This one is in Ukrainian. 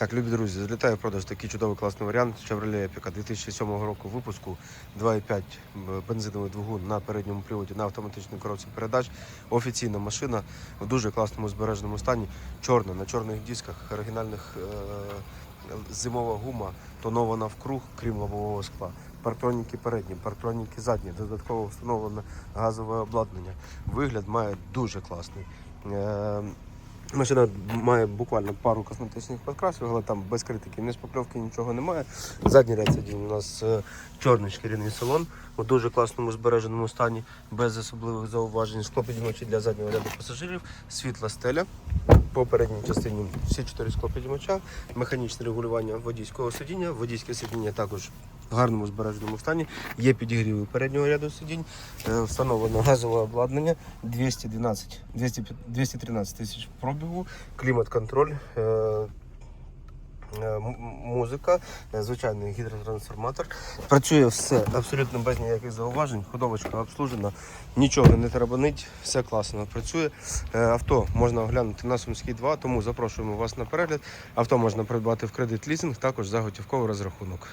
Так, любі друзі, злітає в продаж такий чудовий класний варіант Chevrolet Epica 2007 року випуску 2,5 бензиновий двигун на передньому приводі на автоматичній коробці передач. Офіційна машина в дуже класному збереженому стані. Чорна на чорних дисках, оригінальних е- зимова гума, тонована вкруг, крім лобового скла. Партроніки передні, партроніки задні, додатково встановлене газове обладнання. Вигляд має дуже класний. Е- Машина має буквально пару косметичних підкрасів, але там без критики, ні шпакльовки, нічого немає. Задній ряд сидінь у нас е, чорний шкіряний салон у дуже класному збереженому стані, без особливих зауважень. Склопідімачі для заднього ряду пасажирів, світла стеля. По передній частині всі чотири склопідімача, механічне регулювання водійського сидіння. Водійське сидіння також в гарному збереженому стані. Є підігріви переднього ряду сидінь, е, встановлено газове обладнання 212, 200, 213 тисяч пробігу, клімат-контроль. е, е, Музика, звичайний гідротрансформатор. Працює все абсолютно без ніяких зауважень. Ходовочка обслужена, нічого не теребанить, все класно працює. Авто можна оглянути на Сумській 2, тому запрошуємо вас на перегляд. Авто можна придбати в кредит лізинг, також за готівковий розрахунок.